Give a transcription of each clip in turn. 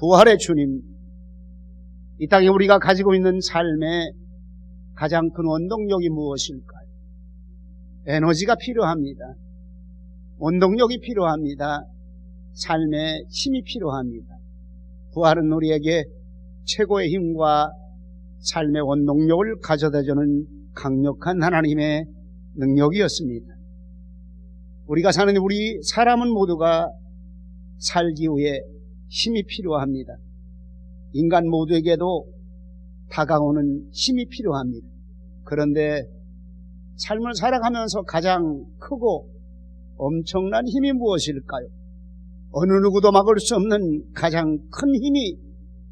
부활의 주님, 이 땅에 우리가 가지고 있는 삶의 가장 큰 원동력이 무엇일까요? 에너지가 필요합니다. 원동력이 필요합니다. 삶의 힘이 필요합니다. 부활은 우리에게 최고의 힘과 삶의 원동력을 가져다주는 강력한 하나님의 능력이었습니다. 우리가 사는 우리 사람은 모두가 살기 위해 힘이 필요합니다. 인간 모두에게도 다가오는 힘이 필요합니다. 그런데 삶을 살아가면서 가장 크고 엄청난 힘이 무엇일까요? 어느 누구도 막을 수 없는 가장 큰 힘이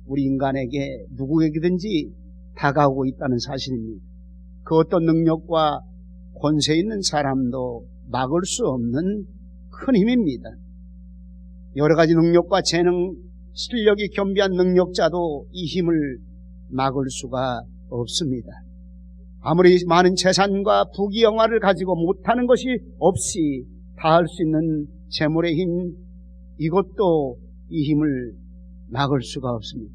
우리 인간에게 누구에게든지 다가오고 있다는 사실입니다. 그 어떤 능력과 권세 있는 사람도 막을 수 없는 큰 힘입니다. 여러 가지 능력과 재능, 실력이 겸비한 능력자도 이 힘을 막을 수가 없습니다. 아무리 많은 재산과 부귀영화를 가지고 못하는 것이 없이 다할 수 있는 재물의 힘, 이것도 이 힘을 막을 수가 없습니다.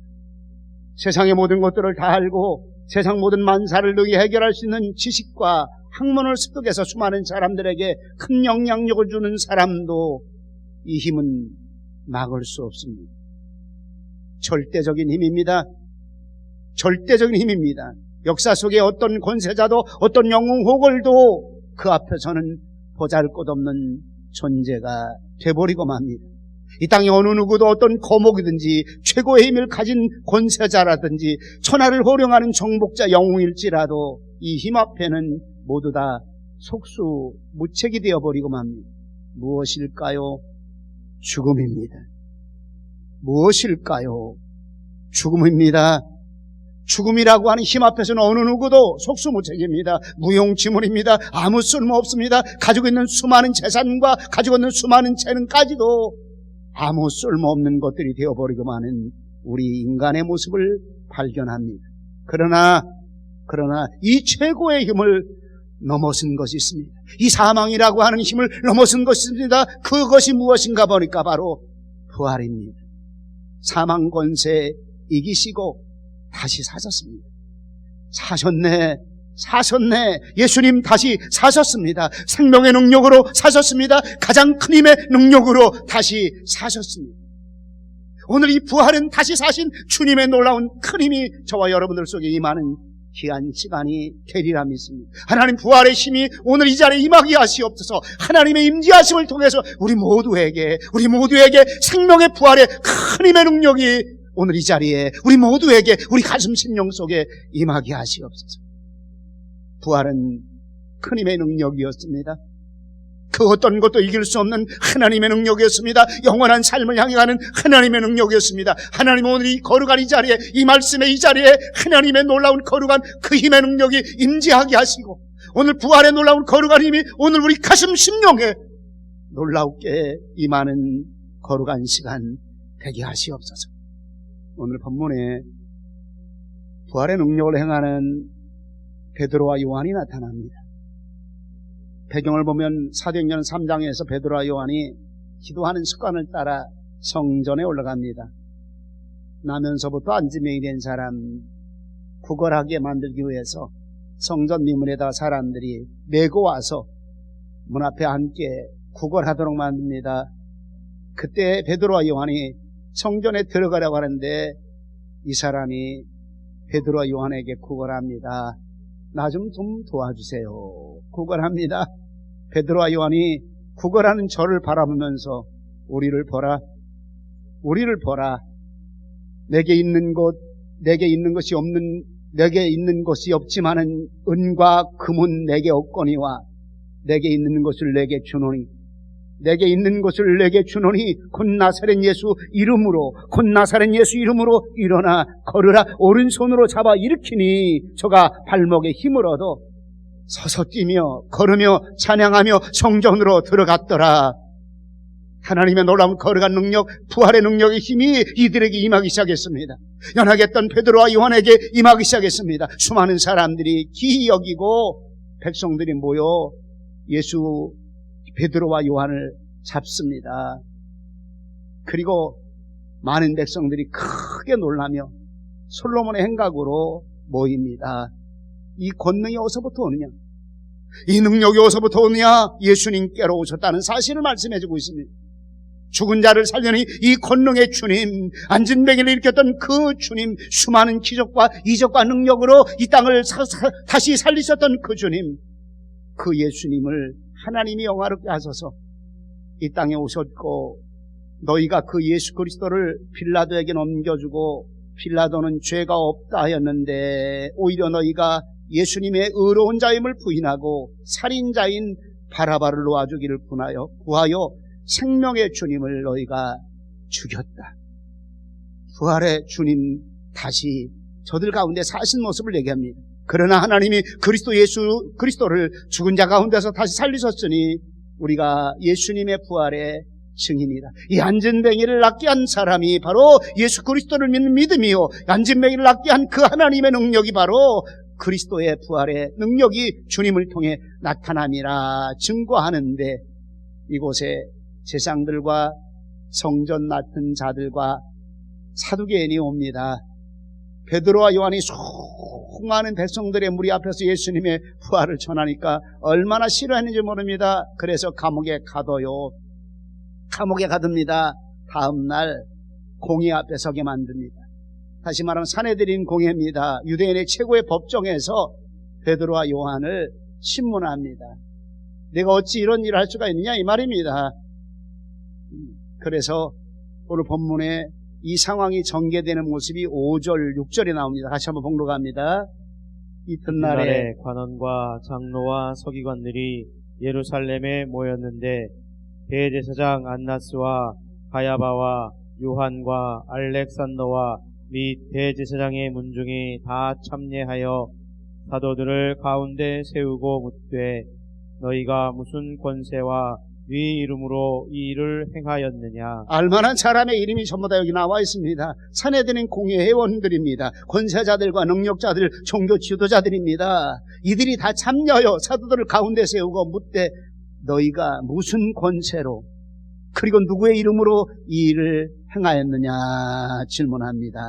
세상의 모든 것들을 다 알고 세상 모든 만사를 능히 해결할 수 있는 지식과 학문을 습득해서 수많은 사람들에게 큰 영향력을 주는 사람도 이 힘은 막을 수 없습니다. 절대적인 힘입니다. 절대적인 힘입니다. 역사 속에 어떤 권세자도 어떤 영웅 호걸도 그 앞에서는 보잘것없는 존재가 돼버리고 맙니다. 이 땅에 어느 누구도 어떤 거목이든지 최고의 힘을 가진 권세자라든지 천하를 호령하는 정복자 영웅일지라도 이 힘 앞에는 모두 다 속수무책이 되어버리고 맙니다. 무엇일까요? 죽음입니다. 무엇일까요? 죽음입니다. 죽음이라고 하는 힘 앞에서는 어느 누구도 속수무책입니다. 무용지물입니다. 아무 쓸모 없습니다. 가지고 있는 수많은 재산과 가지고 있는 수많은 재능까지도 아무 쓸모 없는 것들이 되어버리고 마는 우리 인간의 모습을 발견합니다. 그러나, 그러나 이 최고의 힘을 넘어선 것이 있습니다. 이 사망이라고 하는 힘을 넘어선 것이 있습니다. 그것이 무엇인가 보니까 바로 부활입니다. 사망 권세 이기시고 다시 사셨습니다. 사셨네. 사셨네. 예수님 다시 사셨습니다. 생명의 능력으로 사셨습니다. 가장 큰 힘의 능력으로 다시 사셨습니다. 오늘 이 부활은 다시 사신 주님의 놀라운 큰 힘이 저와 여러분들 속에 임하는 귀한 시간이 되리라 믿습니다. 하나님 부활의 힘이 오늘 이 자리에 임하게 하시옵소서 하나님의 임재하심을 통해서 우리 모두에게, 우리 모두에게 생명의 부활의 큰 힘의 능력이 오늘 이 자리에 우리 모두에게 우리 가슴 심령 속에 임하게 하시옵소서. 부활은 큰 힘의 능력이었습니다. 그 어떤 것도 이길 수 없는 하나님의 능력이었습니다. 영원한 삶을 향해 가는 하나님의 능력이었습니다. 하나님 오늘 이 거룩한 이 자리에, 이 말씀의 이 자리에 하나님의 놀라운 거룩한 그 힘의 능력이 임재하게 하시고 오늘 부활의 놀라운 거룩한 힘이 오늘 우리 가슴 심령에 놀라우게 임하는 거룩한 시간 되게 하시옵소서. 오늘 본문에 부활의 능력을 행하는 베드로와 요한이 나타납니다. 배경을 보면 사도행전 3장에서 베드로와 요한이 기도하는 습관을 따라 성전에 올라갑니다. 나면서부터 안지명이 된 사람 구걸하게 만들기 위해서 성전 미문에다 사람들이 메고 와서 문 앞에 함께 구걸하도록 만듭니다. 그때 베드로와 요한이 성전에 들어가려고 하는데 이 사람이 베드로와 요한에게 구걸합니다. 나 좀 좀 도와주세요. 구걸합니다. 베드로와 요한이 구걸하는 저를 바라보면서 우리를 보라. 우리를 보라. 내게 있는 것, 내게 있는 것이 없는, 내게 있는 것이 없지만은 은과 금은 내게 없거니와 내게 있는 것을 내게 주노니 내게 있는 것을 내게 주노니 곧 나사렛 예수 이름으로 곧 나사렛 예수 이름으로 일어나 걸으라 오른손으로 잡아 일으키니 저가 발목에 힘을 얻어 서서 뛰며 걸으며 찬양하며 성전으로 들어갔더라 하나님의 놀라운 거룩한 능력, 부활의 능력의 힘이 이들에게 임하기 시작했습니다. 연하겠던 베드로와 요한에게 임하기 시작했습니다. 수많은 사람들이 기이 여기고 백성들이 모여 예수 베드로와 요한을 잡습니다. 그리고 많은 백성들이 크게 놀라며 솔로몬의 행각으로 모입니다. 이 권능이 어디서부터 오느냐? 이 능력이 어디서부터 오느냐? 예수님께로 오셨다는 사실을 말씀해주고 있습니다. 죽은 자를 살려니 이 권능의 주님, 안진뱅이를 일으켰던 그 주님, 수많은 기적과 이적과 능력으로 이 땅을 사- 사- 다시 살리셨던 그 주님, 그 예수님을 하나님이 영화롭게 하셔서 이 땅에 오셨고 너희가 그 예수 그리스도를 빌라도에게 넘겨주고 빌라도는 죄가 없다 하였는데 오히려 너희가 예수님의 의로운 자임을 부인하고 살인자인 바라바를 놓아주기를 구하여 구하여 생명의 주님을 너희가 죽였다. 부활의 주님 다시 저들 가운데 사신 모습을 얘기합니다. 그러나 하나님이 그리스도 예수 그리스도를 죽은 자 가운데서 다시 살리셨으니 우리가 예수님의 부활의 증인이다. 이 안전뱅이를 낫게 한 사람이 바로 예수 그리스도를 믿는 믿음이요. 안전뱅이를 낫게 한 그 하나님의 능력이 바로 그리스도의 부활의 능력이 주님을 통해 나타남이라 증거하는데 이곳에 제상들과 성전 맡은 자들과 사두개인이 옵니다. 베드로와 요한이 수많은 백성들의 무리 앞에서 예수님의 부활을 전하니까 얼마나 싫어했는지 모릅니다. 그래서 감옥에 가둬요. 감옥에 가둡니다. 다음 날 공의 앞에 서게 만듭니다. 다시 말하면 사내들인 공회입니다. 유대인의 최고의 법정에서 베드로와 요한을 신문합니다. 내가 어찌 이런 일을 할 수가 있느냐 이 말입니다. 그래서 오늘 본문에 이 상황이 전개되는 모습이 5절, 6절에 나옵니다. 같이 한번 봉독합니다. 이튿날에 관원과 장로와 서기관들이 예루살렘에 모였는데 대제사장 안나스와 가야바와 요한과 알렉산더와 및 대제사장의 문중이 다 참례하여 사도들을 가운데 세우고 묻되 너희가 무슨 권세와 네 이름으로 이 일을 행하였느냐 알만한 사람의 이름이 전부 다 여기 나와 있습니다. 사내들은 공회 회원들입니다. 권세자들과 능력자들, 종교 지도자들입니다. 이들이 다 참여하여 사도들을 가운데 세우고 묻되 너희가 무슨 권세로 그리고 누구의 이름으로 이 일을 행하였느냐 질문합니다.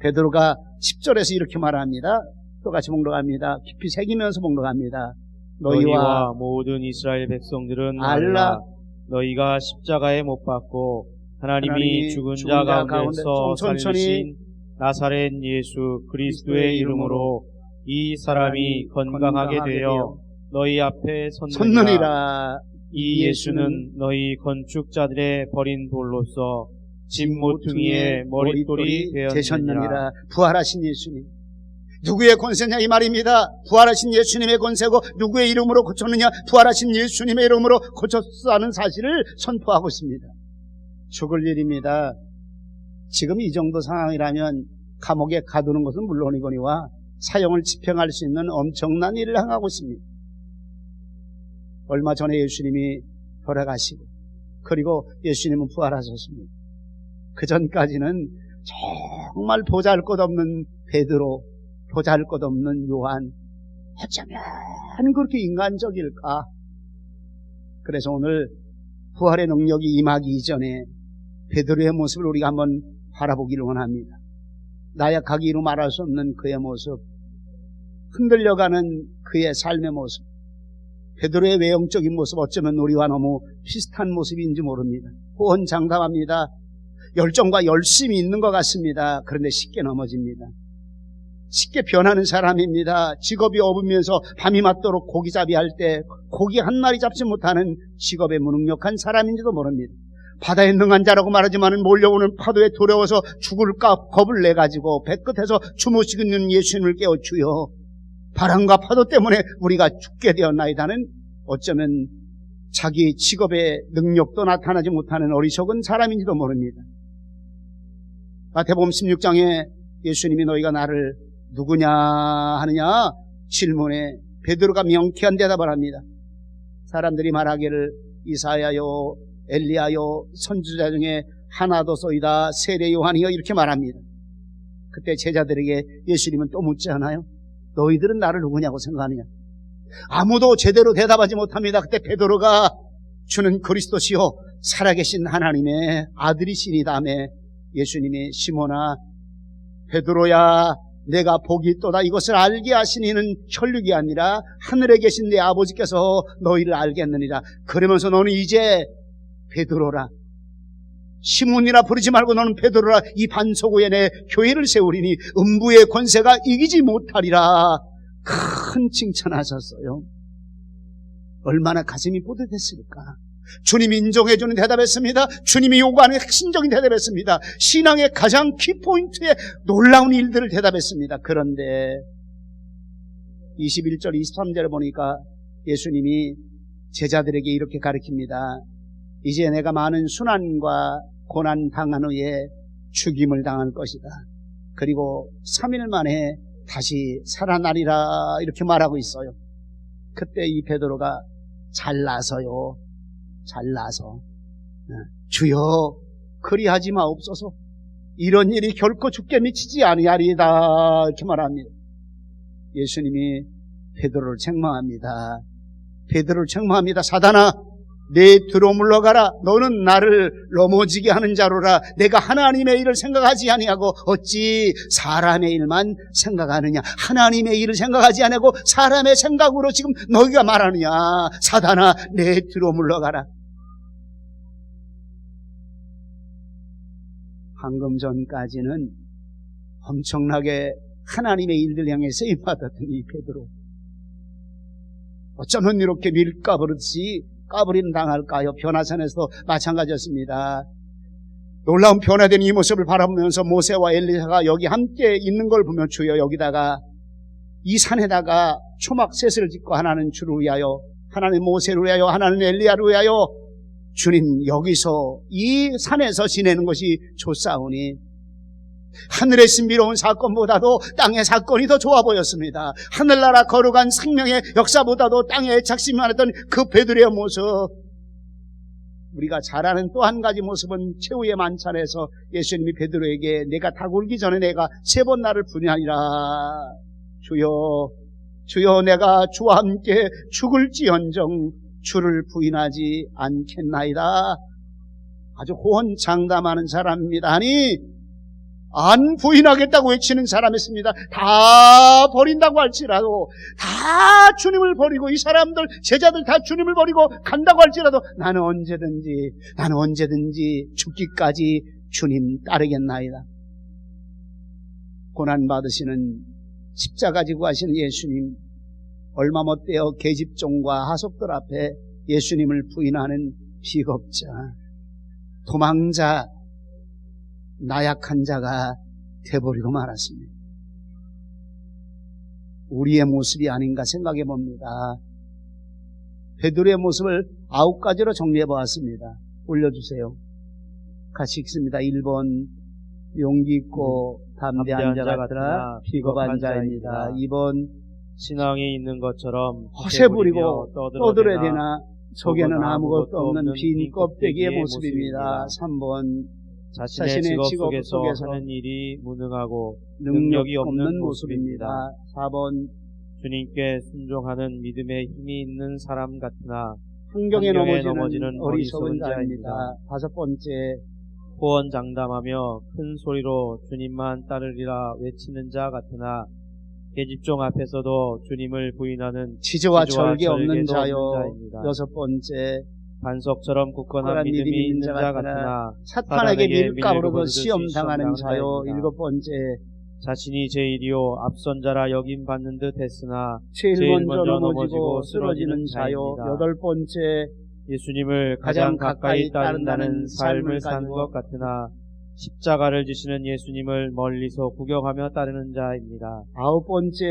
베드로가 10절에서 이렇게 말합니다. 똑같이 봉독합니다. 깊이 새기면서 봉독합니다. 너희와 너희와 모든 이스라엘 백성들은 알라. 너희가 십자가에 못 박고 하나님이 하나님이 죽은 죽은 자자 가운데서 살리신 나사렛 예수 그리스도의 이름으로 이 사람이 건강하게 되어 너희 앞에 섰느니라 이 예수는 너희 건축자들의 버린 돌로서 집 모퉁이의 머릿돌이 되었느니라. 되셨느니라. 부활하신 예수님. 누구의 권세냐 이 말입니다. 부활하신 예수님의 권세고 누구의 이름으로 고쳤느냐 부활하신 예수님의 이름으로 고쳤다는 사실을 선포하고 있습니다. 죽을 일입니다. 지금 이 정도 상황이라면 감옥에 가두는 것은 물론이거니와 사형을 집행할 수 있는 엄청난 일을 행하고 있습니다. 얼마 전에 예수님이 돌아가시고 그리고 예수님은 부활하셨습니다 그 전까지는 정말 보잘 것 없는 베드로, 보잘 것 없는 요한, 어쩌면 그렇게 인간적일까? 그래서 오늘 부활의 능력이 임하기 이전에 베드로의 모습을 우리가 한번 바라보기를 원합니다. 나약하기로 말할 수 없는 그의 모습, 흔들려가는 그의 삶의 모습, 베드로의 외형적인 모습 어쩌면 우리와 너무 비슷한 모습인지 모릅니다. 호언장담합니다. 열정과 열심이 있는 것 같습니다. 그런데 쉽게 넘어집니다. 쉽게 변하는 사람입니다. 직업이 업으면서 밤이 맞도록 고기잡이 할 때 고기 한 마리 잡지 못하는 직업에 무능력한 사람인지도 모릅니다. 바다에 능한 자라고 말하지만 몰려오는 파도에 두려워서 죽을까 겁을 내가지고 배끝에서 주무시고 있는 예수님을 깨워 주여 바람과 파도 때문에 우리가 죽게 되었나이다는 어쩌면 자기 직업의 능력도 나타나지 못하는 어리석은 사람인지도 모릅니다. 마태복음 16장에 예수님이 너희가 나를 누구냐 하느냐 질문에 베드로가 명쾌한 대답을 합니다. 사람들이 말하기를 이사야요 엘리야요 선지자 중에 하나도소이다 세례 요한이요 이렇게 말합니다. 그때 제자들에게 예수님은 또 묻지 않아요? 너희들은 나를 누구냐고 생각하느냐? 아무도 제대로 대답하지 못합니다. 그때 베드로가 주는 그리스도시요 살아계신 하나님의 아들이시니다며 예수님이 시몬아 베드로야 내가 복이 있도다 이것을 알게 하신 이는 혈육이 아니라 하늘에 계신 내 아버지께서 너희를 알겠느니라. 그러면서 너는 이제 베드로라. 시몬이라 부르지 말고 너는 베드로라. 이 반석 위에 내 교회를 세우리니 음부의 권세가 이기지 못하리라. 큰 칭찬하셨어요. 얼마나 가슴이 뿌듯했을까 주님이 인정해주는 대답했습니다. 주님이 요구하는 핵심적인 대답했습니다. 신앙의 가장 키포인트의 놀라운 일들을 대답했습니다. 그런데 21절, 23절을 보니까 예수님이 제자들에게 이렇게 가르칩니다. 이제 내가 많은 순환과 고난 당한 후에 죽임을 당할 것이다. 그리고 3일 만에 다시 살아나리라 이렇게 말하고 있어요. 그때 이 베드로가 잘나서요. 잘나서 예, 주여 그리하지 마옵소서. 이런 일이 결코 죽게 미치지 아니하리이다. 이렇게 말합니다. 예수님이 베드로를 책망합니다. 베드로를 책망합니다. 사단아 내 뒤로 물러가라. 너는 나를 넘어지게 하는 자로라. 내가 하나님의 일을 생각하지 아니하고 어찌 사람의 일만 생각하느냐? 하나님의 일을 생각하지 아니하고 사람의 생각으로 지금 너희가 말하느냐? 사단아 내 뒤로 물러가라 방금 전까지는 엄청나게 하나님의 일들 향해 쓰임받았던 이 베드로 어쩌면 이렇게 밀가부르듯이 까부리는 당할까요? 변화산에서도 마찬가지였습니다. 놀라운 변화된 이 모습을 바라보면서 모세와 엘리사가 여기 함께 있는 걸 보면 주여 여기다가 이 산에다가 초막셋을 짓고 하나는 주를 위하여 하나는 모세를 위하여 하나는 엘리야를 위하여 주님 여기서 이 산에서 지내는 것이 좋사오니 하늘의 신비로운 사건보다도 땅의 사건이 더 좋아 보였습니다. 하늘나라 거룩한 생명의 역사보다도 땅에 작심하던 그 베드로의 모습 우리가 잘 아는 또 한 가지 모습은 최후의 만찬에서 예수님이 베드로에게 내가 다 굴기 전에 내가 세 번 나를 부인하리라 주여 주여 내가 주와 함께 죽을지언정 주를 부인하지 않겠나이다 아주 호언장담하는 사람입니다 아니 안 부인하겠다고 외치는 사람이었습니다. 다 버린다고 할지라도 다 주님을 버리고 이 사람들 제자들 다 주님을 버리고 간다고 할지라도 나는 언제든지 나는 언제든지 죽기까지 주님 따르겠나이다. 고난 받으시는 십자가 지고 하시는 예수님 얼마 못 되어 계집종과 하속들 앞에 예수님을 부인하는 비겁자 도망자 나약한 자가 돼버리고 말았습니다. 우리의 모습이 아닌가 생각해 봅니다. 베드로의 모습을 아홉 가지로 정리해 보았습니다. 올려주세요. 같이 읽습니다. 1번 용기 있고 담대한 자 같으나 비겁한 자입니다. 2번 신앙이 있는 것처럼 허세 부리고 떠들어대나 떠들어야 되나 속에는 아무것도 없는 빈 껍데기의 모습입니다. 3번 자신의, 자신의 직업, 직업 속에서 속에서 하는 일이 무능하고 능력이 없는 모습입니다. 4번 주님께 순종하는 믿음에 힘이 있는 사람 같으나 환경에 환경에 넘어지는 어리석은. 자입니다. 다섯 번째 호언장담하며 큰 소리로 주님만 따르리라 외치는 자 같으나 계집종 앞에서도 주님을 부인하는 지저와 절개 없는 자입니다. 여섯 번째. 반석처럼 굳건한 믿음이 있는 자 같으나 사탄에게 사단에게 밀가부르고 밀고 시험 부르듯이 당하는 시험 당하는 자요. 일곱 번째. 자신이 제일이요 앞선자라 여김 받는 듯 했으나 제일 제일 먼저 넘어지고 쓰러지는 자요. 여덟 번째. 예수님을 가장 가까이 따른다는 삶을 사는 것 같으나 십자가를 지시는 예수님을 멀리서 구경하며 따르는 자입니다. 아홉 번째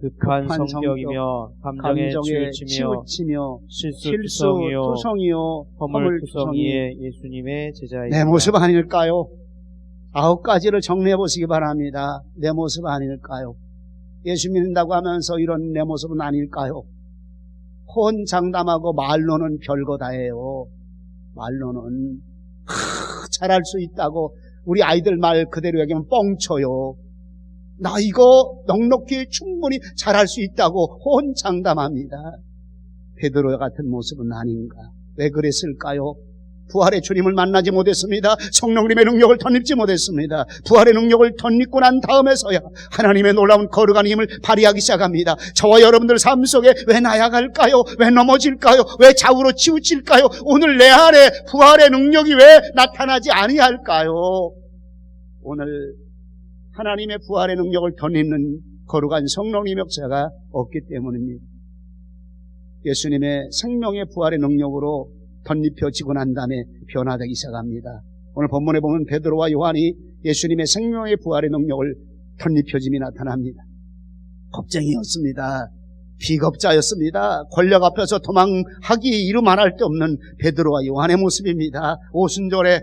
급한 성격이며 감정에 감정에 치우치며 치우치며 실수 투성이요 투성이요 허물 허물 투성이 투성이의 예수님의 제자입니다. 내 모습 아닐까요? 아홉 가지를 정리해 보시기 바랍니다. 내 모습 아닐까요? 예수 믿는다고 하면서 이런 내 모습은 아닐까요? 혼장담하고 말로는 별거 다예요. 말로는 하, 잘할 수 있다고 우리 아이들 말 그대로 얘기하면 뻥쳐요. 나 이거 넉넉히 충분히 잘할 수 있다고 혼장담합니다. 베드로 같은 모습은 아닌가? 왜 그랬을까요? 부활의 주님을 만나지 못했습니다. 성령님의 능력을 덧입지 못했습니다. 부활의 능력을 덧입고 난 다음에서야 하나님의 놀라운 거룩한 힘을 발휘하기 시작합니다. 저와 여러분들 삶 속에 왜 나약할까요? 왜 넘어질까요? 왜 좌우로 치우칠까요? 오늘 내 안에 부활의 능력이 왜 나타나지 아니할까요? 오늘 하나님의 부활의 능력을 덧입는 거룩한 성령의 역사가 없기 때문입니다. 예수님의 생명의 부활의 능력으로 덧입혀지고 난 다음에 변화되기 시작합니다. 오늘 본문에 보면 베드로와 요한이 예수님의 생명의 부활의 능력을 덧입혀짐이 나타납니다. 겁쟁이였습니다. 비겁자였습니다. 권력 앞에서 도망하기 이루말할 데 없는 베드로와 요한의 모습입니다. 오순절에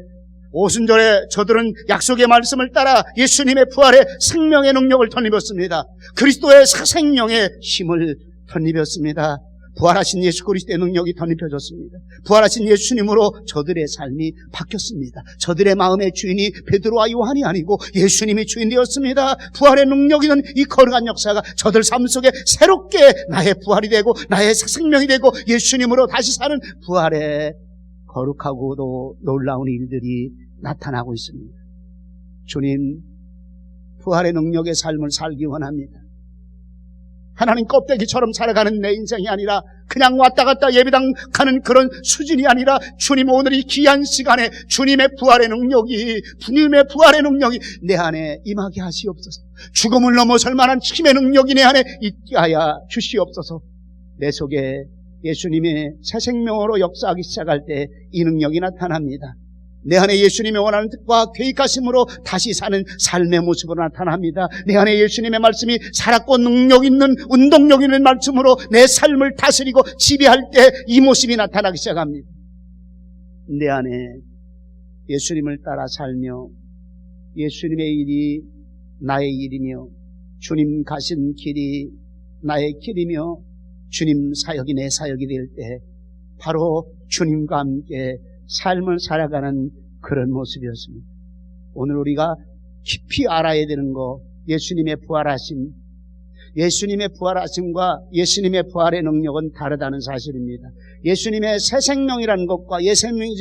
오순절에 저들은 약속의 말씀을 따라 예수님의 부활의 생명의 능력을 덧입었습니다. 그리스도의 생명의 힘을 덧입었습니다. 부활하신 예수 그리스도의 능력이 덧입혀졌습니다. 부활하신 예수님으로 저들의 삶이 바뀌었습니다. 저들의 마음의 주인이 베드로와 요한이 아니고 예수님이 주인 되었습니다. 부활의 능력 있는 이 거룩한 역사가 저들 삶 속에 새롭게 나의 부활이 되고 나의 생명이 되고 예수님으로 다시 사는 부활의 거룩하고도 놀라운 일들이 나타나고 있습니다. 주님, 부활의 능력의 삶을 살기 원합니다. 하나님 껍데기처럼 살아가는 내 인생이 아니라 그냥 왔다 갔다 예배당 가는 그런 수준이 아니라 주님 오늘 이 귀한 시간에 주님의 부활의 능력이 주님의 부활의 능력이 내 안에 임하게 하시옵소서. 죽음을 넘어설 만한 힘의 능력이 내 안에 있게 하여 주시옵소서. 내 속에 예수님의 새 생명으로 역사하기 시작할 때 이 능력이 나타납니다. 내 안에 예수님이 원하는 뜻과 계획하심으로 다시 사는 삶의 모습으로 나타납니다. 내 안에 예수님의 말씀이 살았고 능력 있는 운동력 있는 말씀으로 내 삶을 다스리고 지배할 때 이 모습이 나타나기 시작합니다. 내 안에 예수님을 따라 살며 예수님의 일이 나의 일이며 주님 가신 길이 나의 길이며 주님 사역이 내 사역이 될 때 바로 주님과 함께 삶을 살아가는 그런 모습이었습니다. 오늘 우리가 깊이 알아야 되는 거 예수님의 부활하심 예수님의 부활하심과 예수님의 부활의 능력은 다르다는 사실입니다. 예수님의 새 생명이라는 것과 예수님의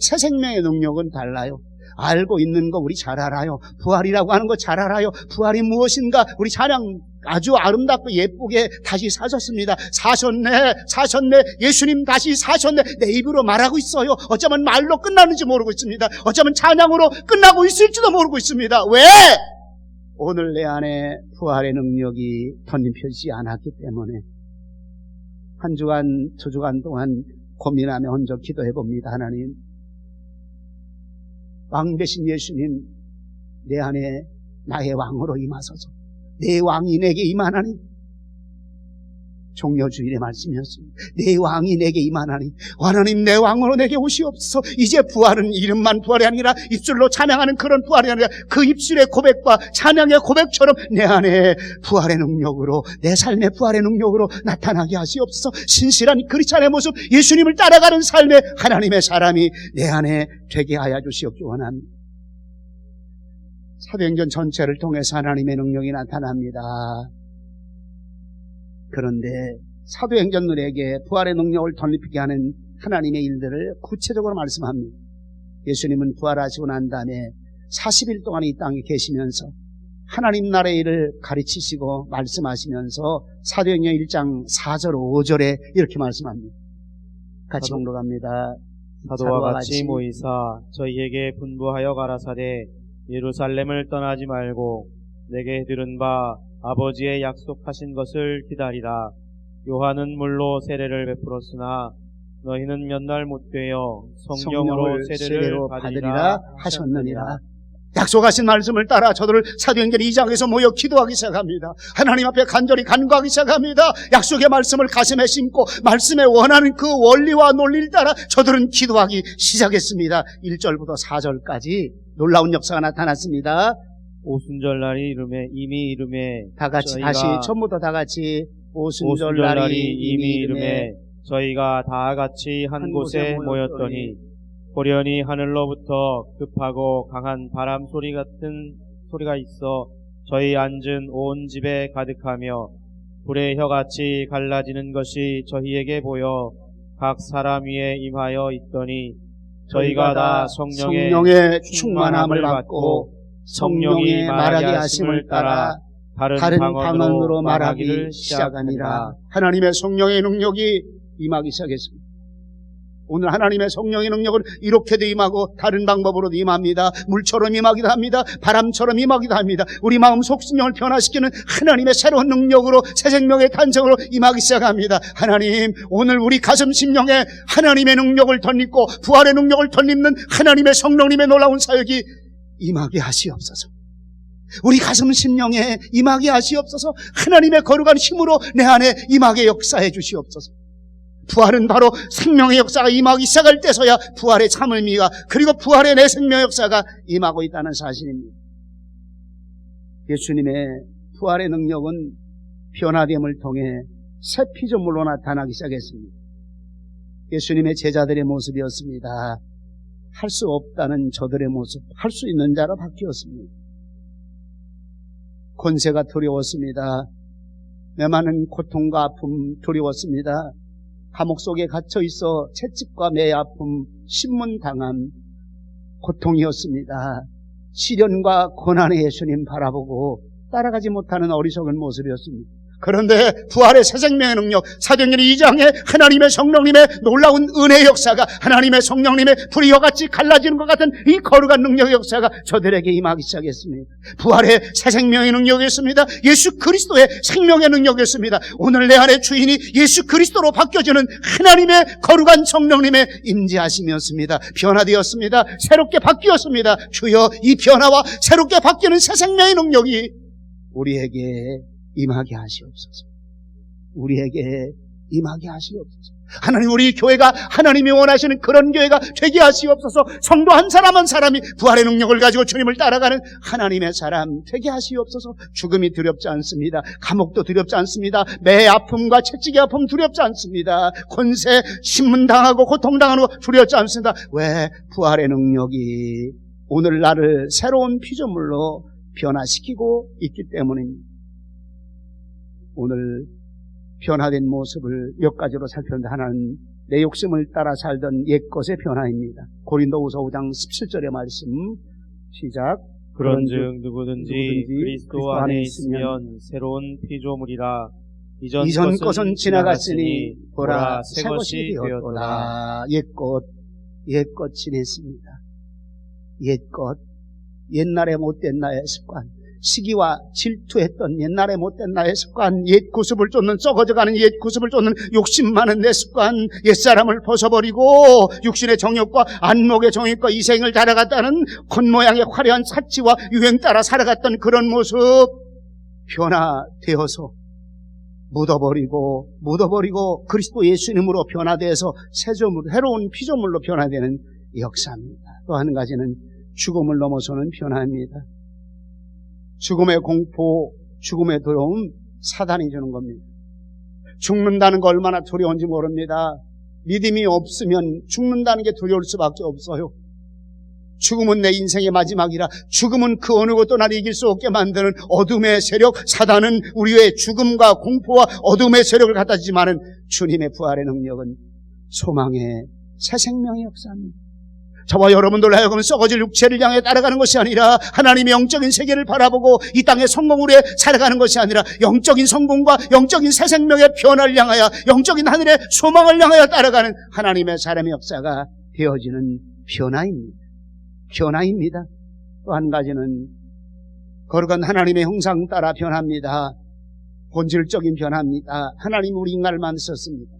새 생명의 능력은 달라요. 알고 있는 거 우리 잘 알아요. 부활이라고 하는 거 잘 알아요. 부활이 무엇인가 우리 찬양 아주 아름답고 예쁘게 다시 사셨습니다. 사셨네, 사셨네, 예수님 다시 사셨네. 내 입으로 말하고 있어요. 어쩌면 말로 끝나는지 모르고 있습니다. 어쩌면 찬양으로 끝나고 있을지도 모르고 있습니다. 왜? 오늘 내 안에 부활의 능력이 덧입혀지지 않았기 때문에 한 주간, 두 주간 동안 고민하며 혼자 기도해 봅니다. 하나님. 왕 대신 예수님, 내 안에 나의 왕으로 임하소서. 내 왕이 내게 임하나니 종려 주일의 말씀이었습니다. 내 왕이 내게 임하나니 하나님 내 왕으로 내게 오시옵소서. 이제 부활은 이름만 부활이 아니라 입술로 찬양하는 그런 부활이 아니라 그 입술의 고백과 찬양의 고백처럼 내 안에 부활의 능력으로 내 삶의 부활의 능력으로 나타나게 하시옵소서. 신실한 그리스도의 모습 예수님을 따라가는 삶의 하나님의 사람이 내 안에 되게 하여 주시옵기 원합니다. 사도행전 전체를 통해서 하나님의 능력이 나타납니다. 그런데 사도행전들에게 부활의 능력을 덧입히게 하는 하나님의 일들을 구체적으로 말씀합니다. 예수님은 부활하시고 난 다음에 40일 동안 이 땅에 계시면서 하나님 나라의 일을 가르치시고 말씀하시면서 사도행전 1장 4절 5절에 이렇게 말씀합니다. 같이 공독합니다. 사도와 같이 모이사 저희에게 분부하여 가라사대 예루살렘을 떠나지 말고 내게 들은 바 아버지의 약속하신 것을 기다리라. 요한은 물로 세례를 베풀었으나 너희는 몇 날 못 되어 성령으로 세례를 받으리라 하셨느니라. 약속하신 말씀을 따라 저들을 사도행전 2장에서 모여 기도하기 시작합니다. 하나님 앞에 간절히 간구하기 시작합니다. 약속의 말씀을 가슴에 심고 말씀에 원하는 그 원리와 논리를 따라 저들은 기도하기 시작했습니다. 1절부터 4절까지 놀라운 역사가 나타났습니다. 오순절 날이 이름에 이미 이름에 다 같이 다시 처음부터 다 같이 오순절 날이 이미 이름에 저희가 다 같이 한 한 곳에 모였더니 호련히 하늘로부터 급하고 강한 바람 소리 같은 소리가 있어 저희 앉은 온 집에 가득하며 불의 혀같이 갈라지는 것이 저희에게 보여 각 사람 위에 임하여 있더니 저희가 다 성령의, 성령의 충만함을 받고 성령의 말하게 하심을 따라 다른, 방언으로, 말하기를 말하기 시작하니라. 시작하니라. 하나님의 성령의 능력이 임하기 시작했습니다. 오늘 하나님의 성령의 능력은 이렇게도 임하고 다른 방법으로도 임합니다. 물처럼 임하기도 합니다. 바람처럼 임하기도 합니다. 우리 마음 속심령을 변화시키는 하나님의 새로운 능력으로 새 생명의 탄생으로 임하기 시작합니다. 하나님 오늘 우리 가슴 심령에 하나님의 능력을 덧입고 부활의 능력을 덧입는 하나님의 성령님의 놀라운 사역이 임하게 하시옵소서. 우리 가슴 심령에 임하게 하시옵소서. 하나님의 거룩한 힘으로 내 안에 임하게 역사해 주시옵소서. 부활은 바로 생명의 역사가 임하기 시작할 때서야 부활의 참 의미가 그리고 부활의 내 생명 역사가 임하고 있다는 사실입니다. 예수님의 부활의 능력은 변화됨을 통해 새 피조물로 나타나기 시작했습니다. 예수님의 제자들의 모습이었습니다. 할 수 없다는 저들의 모습, 할 수 있는 자로 바뀌었습니다. 권세가 두려웠습니다. 내 많은 고통과 아픔 두려웠습니다. 감옥 속에 갇혀 있어 채찍과 매 아픔, 신문 당함, 고통이었습니다. 시련과 고난의 예수님 바라보고 따라가지 못하는 어리석은 모습이었습니다. 그런데 부활의 새 생명의 능력, 사도행전 2장에 하나님의 성령님의 놀라운 은혜의 역사가 하나님의 성령님의 불이와 같이 갈라지는 것 같은 이 거룩한 능력의 역사가 저들에게 임하기 시작했습니다. 부활의 새 생명의 능력이었습니다. 예수 그리스도의 생명의 능력이었습니다. 오늘 내 안의 주인이 예수 그리스도로 바뀌어지는 하나님의 거룩한 성령님의 임재하심이었습니다. 변화되었습니다. 새롭게 바뀌었습니다. 주여 이 변화와 새롭게 바뀌는 새 생명의 능력이 우리에게 임하게 하시옵소서. 우리에게 임하게 하시옵소서. 하나님 우리 교회가 하나님이 원하시는 그런 교회가 되게 하시옵소서. 성도 한 사람 한 사람이 부활의 능력을 가지고 주님을 따라가는 하나님의 사람 되게 하시옵소서. 죽음이 두렵지 않습니다. 감옥도 두렵지 않습니다. 매 아픔과 채찍의 아픔 두렵지 않습니다. 권세 신문 당하고 고통 당하는 거 두렵지 않습니다. 왜 부활의 능력이 오늘 나를 새로운 피조물로 변화시키고 있기 때문입니다. 오늘 변화된 모습을 몇 가지로 살펴보는데 하나는 내 욕심을 따라 살던 옛것의 변화입니다. 고린도후서 5장 17절의 말씀 시작. 그런즉 누구든지 누구든지 그리스도 안에 있으면 새로운 피조물이라 이전, 이전 것은 지나갔으니 보라 새새 것이. 되었도다. 옛것 옛것 지냈습니다. 옛것 옛날에 못된 나의 습관 시기와 질투했던 옛날에 못된 나의 습관, 옛 구습을 쫓는 썩어져가는 옛 구습을 쫓는 욕심 많은 내 습관, 옛사람을 벗어버리고 육신의 정욕과 안목의 정욕과 이생을 따라갔다는 겉모양의 화려한 사치와 유행 따라 살아갔던 그런 모습 변화되어서 묻어버리고 묻어버리고 그리스도 예수님으로 변화돼서 새조물, 새로운 피조물로 변화되는 역사입니다. 또 한 가지는 죽음을 넘어서는 변화입니다. 죽음의 공포, 죽음의 두려움, 사단이 주는 겁니다. 죽는다는 거 얼마나 두려운지 모릅니다. 믿음이 없으면 죽는다는 게 두려울 수밖에 없어요. 죽음은 내 인생의 마지막이라 죽음은 그 어느 것도 나를 이길 수 없게 만드는 어둠의 세력, 사단은 우리의 죽음과 공포와 어둠의 세력을 갖다 주지만은 주님의 부활의 능력은 소망의 새 생명의 역사입니다. 저와 여러분들 하여금 썩어질 육체를 향해 따라가는 것이 아니라 하나님의 영적인 세계를 바라보고 이 땅의 성공으로 살아가는 것이 아니라 영적인 성공과 영적인 새 생명의 변화를 향하여 영적인 하늘의 소망을 향하여 따라가는 하나님의 사람의 역사가 되어지는 변화입니다. 변화입니다. 또 한 가지는 거룩한 하나님의 형상 따라 변합니다. 본질적인 변화입니다. 하나님 우리 인간을 만드셨습니다.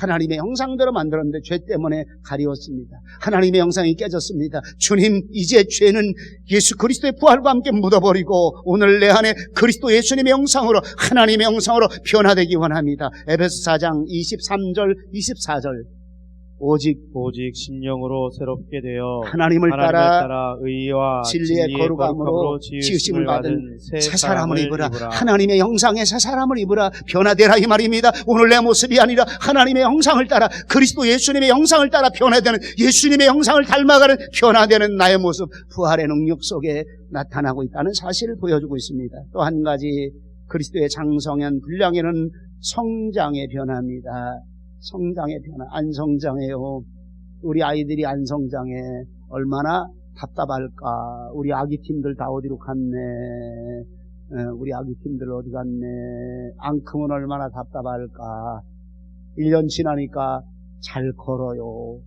하나님의 형상대로 만들었는데 죄 때문에 가리웠습니다. 하나님의 형상이 깨졌습니다. 주님, 이제 죄는 예수 그리스도의 부활과 함께 묻어버리고 오늘 내 안에 그리스도 예수님의 형상으로 하나님의 형상으로 변화되기 원합니다. 에베소 4장 23절, 24절. 오직 오직 신령으로 새롭게 되어 하나님을 하나님을 따라 따라 의와 진리의 진리의, 거룩함으로 지으심을 받은 새, 새 사람을 입으라. 하나님의 형상의 새 사람을 입으라. 변화되라 이 말입니다. 오늘 내 모습이 아니라 하나님의 형상을 따라 그리스도 예수님의 형상을 따라 변화되는 예수님의 형상을 닮아가는 변화되는 나의 모습 부활의 능력 속에 나타나고 있다는 사실을 보여주고 있습니다. 또 한 가지 그리스도의 장성현 분량에는 성장의 변화입니다. 성장의 변화, 안 성장해요. 우리 아이들이 안 성장해. 얼마나 답답할까. 우리 아기 팀들 다 어디로 갔네. 어, 우리 아기 팀들 어디 갔네. 앙큼은 얼마나 답답할까. 1년 지나니까 잘 걸어요.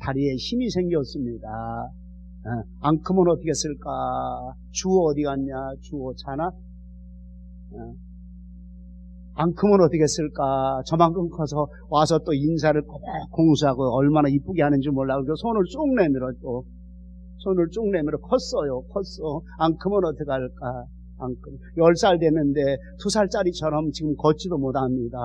다리에 힘이 생겼습니다. 어, 앙큼은 어떻게 쓸까? 주호 어디 갔냐? 주호 자나? 어. 앙큼은 어떻게 쓸까? 저만큼 커서 와서 또 인사를 꼭 공수하고 얼마나 이쁘게 하는지 몰라. 그래서 손을 쭉 내밀어 또. 손을 쭉 내밀어 컸어요. 컸어. 앙큼은 어떻게 할까? 앙큼. 10살 됐는데 두 살짜리처럼 지금 걷지도 못합니다.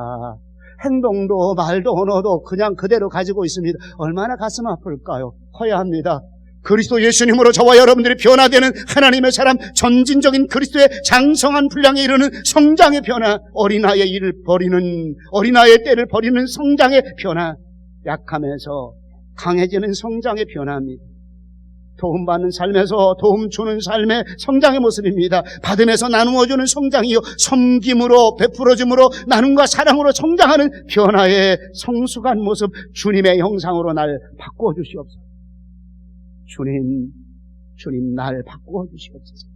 행동도 말도 언어도 그냥 그대로 가지고 있습니다. 얼마나 가슴 아플까요? 커야 합니다. 그리스도 예수님으로 저와 여러분들이 변화되는 하나님의 사람, 전진적인 그리스도의 장성한 분량에 이르는 성장의 변화, 어린아이의 일을 버리는, 어린아이의 때를 버리는 성장의 변화, 약함에서 강해지는 성장의 변화입니다. 도움받는 삶에서 도움 주는 삶의 성장의 모습입니다. 받음에서 나누어주는 성장이요. 섬김으로, 베풀어줌으로, 나눔과 사랑으로 성장하는 변화의 성숙한 모습, 주님의 형상으로 날 바꾸어 주시옵소서. 주님, 주님 날 바꾸어 주시옵소서.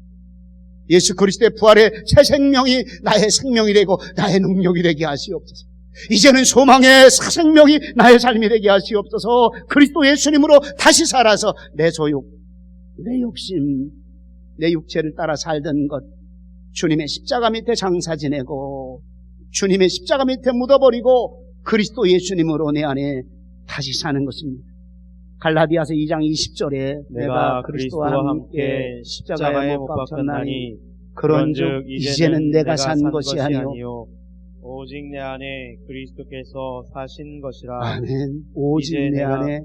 예수 그리스도의 부활의 새 생명이 나의 생명이 되고 나의 능력이 되게 하시옵소서. 이제는 소망의 새 생명이 나의 삶이 되게 하시옵소서. 그리스도 예수님으로 다시 살아서 내 소욕, 내 욕심, 내 육체를 따라 살던 것, 주님의 십자가 밑에 장사 지내고, 주님의 십자가 밑에 묻어버리고, 그리스도 예수님으로 내 안에 다시 사는 것입니다. 갈라디아서 2장 20절에 내가 그리스도와 함께 십자가에 못 박혔나니 그런즉 이제는 내가 산 것이 아니요 오직 내 안에 그리스도께서 사신 것이라 아멘. 오직 내 안에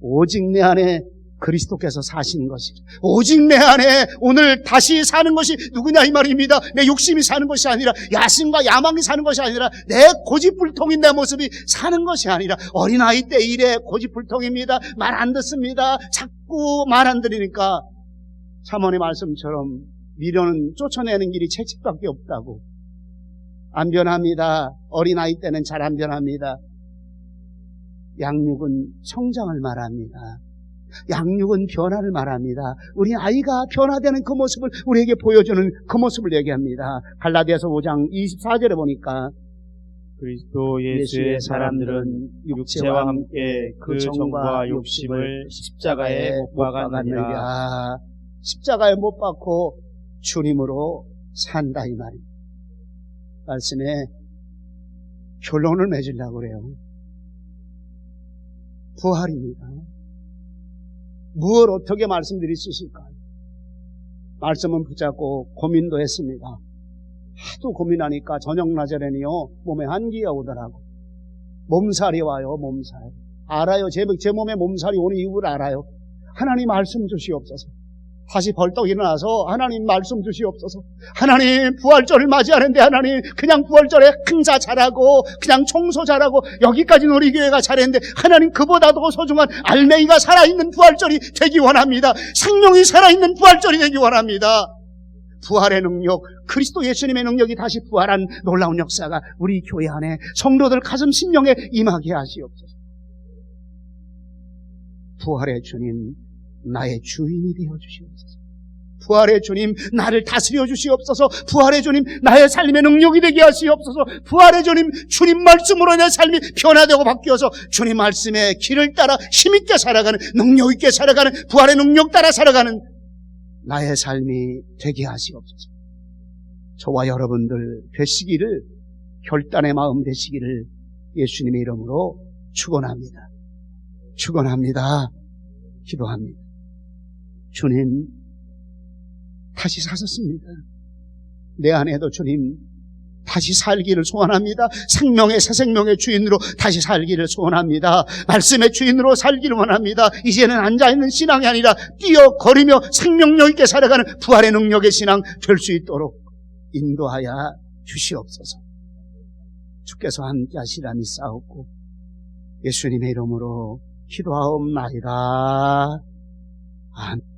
오직 내 안에 그리스도께서 사신 것이 오직 내 안에 오늘 다시 사는 것이 누구냐 이 말입니다. 내 욕심이 사는 것이 아니라 야심과 야망이 사는 것이 아니라 내 고집불통인 내 모습이 사는 것이 아니라 어린아이 때 일에 고집불통입니다. 말 안 듣습니다. 자꾸 말 안 들으니까 사모의 말씀처럼 미련은 쫓아내는 길이 채찍밖에 없다고 안 변합니다. 어린아이 때는 잘 안 변합니다. 양육은 성장을 말합니다. 양육은 변화를 말합니다. 우리 아이가 변화되는 그 모습을 우리에게 보여주는 그 모습을 얘기합니다. 갈라디아서 5장 24절에 보니까 그리스도 예수의 사람들은 육체와 함께 그 정과 욕심을 십자가에 못 박았느니라 십자가에 못 박고 주님으로 산다 이 말입니다. 말씀에 결론을 맺으려고 그래요. 부활입니다. 무엇 어떻게 말씀드릴 수 있을까요? 말씀은 붙잡고 고민도 했습니다. 하도 고민하니까 저녁 낮에는요 몸에 한기가 오더라고. 몸살이 와요, 몸살. 알아요, 제, 제 몸에 몸살이 오는 이유를 알아요. 하나님 말씀 주시옵소서. 다시 벌떡 일어나서 하나님 말씀 주시옵소서. 하나님 부활절을 맞이하는데 하나님 그냥 부활절에 행사 잘하고 그냥 청소 잘하고 여기까지 우리 교회가 잘했는데 하나님 그보다도 소중한 알맹이가 살아있는 부활절이 되기 원합니다. 생명이 살아있는 부활절이 되기 원합니다. 부활의 능력, 그리스도 예수님의 능력이 다시 부활한 놀라운 역사가 우리 교회 안에 성도들 가슴 심령에 임하게 하시옵소서. 부활의 주님, 나의 주인이 되어 주시옵소서. 부활의 주님, 나를 다스려 주시옵소서. 부활의 주님, 나의 삶의 능력이 되게 하시옵소서. 부활의 주님, 주님 말씀으로 내 삶이 변화되고 바뀌어서 주님 말씀의 길을 따라 힘있게 살아가는, 능력있게 살아가는, 부활의 능력 따라 살아가는 나의 삶이 되게 하시옵소서. 저와 여러분들 되시기를, 결단의 마음 되시기를 예수님의 이름으로 축원합니다. 축원합니다. 기도합니다. 주님, 다시 사셨습니다. 내 안에도 주님, 다시 살기를 소원합니다. 생명의 새 생명의 주인으로 다시 살기를 소원합니다. 말씀의 주인으로 살기를 원합니다. 이제는 앉아있는 신앙이 아니라 뛰어거리며 생명력 있게 살아가는 부활의 능력의 신앙 될 수 있도록 인도하여 주시옵소서. 주께서 함께 하시라 믿사옵고 예수님의 이름으로 기도하옵나이다. 아멘.